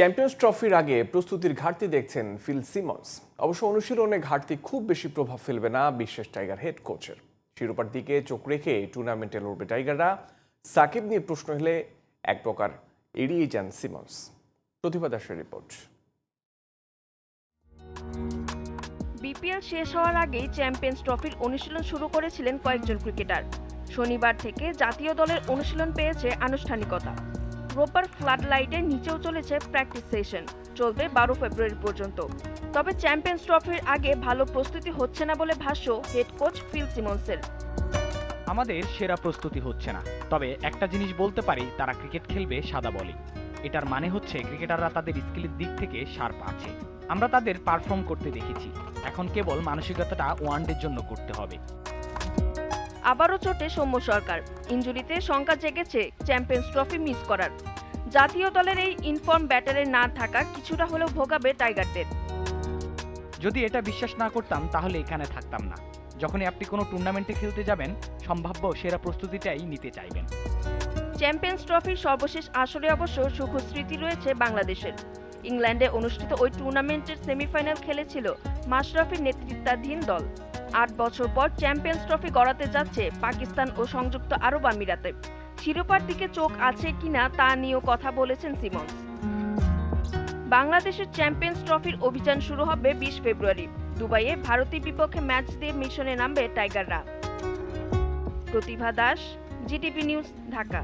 Champions ট্রফির আগে প্রস্তুতির ঘাটতি দেখছেন ফিল সিমন্স। অবশ্য অনুশীলনে ঘাটতি খুব বেশি প্রভাব ফেলবে না বিশ্বাস টাইগার হেড কোচের। শিরোপার দিকে চোখ রেখে টুর্নামেন্টে লড়বে টাইগাররা। সাকিব নিয়ে প্রশ্ন হলে এক প্রকার এড়িয়ে যান সিমন্স। প্রতিভা দাসের রিপোর্ট। বিপিএল শেষ হওয়ার আগেই চ্যাম্পিয়ন্স ট্রফির অনুশীলন শুরু করেছিলেন কয়েকজন ক্রিকেটার। শনিবার থেকে জাতীয় দলের অনুশীলন পেয়েছে আনুষ্ঠানিকতা। রোববার ফ্লাড লাইটের নিচেও চলেছে প্র্যাকটিস সেশন। চলবে বারো ফেব্রুয়ারি পর্যন্ত। তবে চ্যাম্পিয়ন্স ট্রফির আগে ভালো প্রস্তুতি হচ্ছে না বলে ভাষ্য হেড কোচ ফিল সিমন্সের। আমাদের সেরা প্রস্তুতি হচ্ছে না। তবে একটা জিনিস বলতে পারি, তারা ক্রিকেট খেলবে সাদা বলে। এটার মানে হচ্ছে ক্রিকেটাররা তাদের স্কিলের দিক থেকে শার্প আছে আমরা তাদের পারফর্ম করতে দেখেছি। এখন কেবল মানসিকতাটা ওয়ানডের জন্য করতে হবে। আবারও চোটে সৌম্য সরকার। ইঞ্জুরিতে শঙ্কা জেগেছে চ্যাম্পিয়ন্স ট্রফি মিস করার। জাতীয় দলের এই ইনফর্ম ব্যাটারে না থাকা কিছুটা হলেও ভোগাবে টাইগারদের। যদি এটা বিশ্বাস না করতাম তাহলে এখানে থাকতাম না। যখনই আপনি কোনো টুর্নামেন্টে খেলতে যাবেন সম্ভাব্য সেরা প্রস্তুতিটাই নিতে চাইবেন। চ্যাম্পিয়ন্স ট্রফির সর্বশেষ আসরে অবশ্য সুখ স্মৃতি রয়েছে বাংলাদেশের। ইংল্যান্ডে অনুষ্ঠিত ওই টুর্নামেন্টের সেমিফাইনাল খেলেছিল মাশরাফির নেতৃত্বাধীন দল। আট বছর পর চ্যাম্পিয়ন্স ট্রফি গড়াতে যাচ্ছে পাকিস্তান ও সংযুক্ত আরব আমিরাতে। শিরোপার দিকে চোখ আছে কিনা তা নিয়েও কথা বলেছেন সিমন্স। বাংলাদেশের চ্যাম্পিয়ন্স ট্রফির অভিযান শুরু হবে বিশ ফেব্রুয়ারি। দুবাইয়ে ভারতের বিপক্ষে ম্যাচ দিয়ে মিশনে নামবে টাইগাররা। Pratibha Das, GTV news, Dhaka.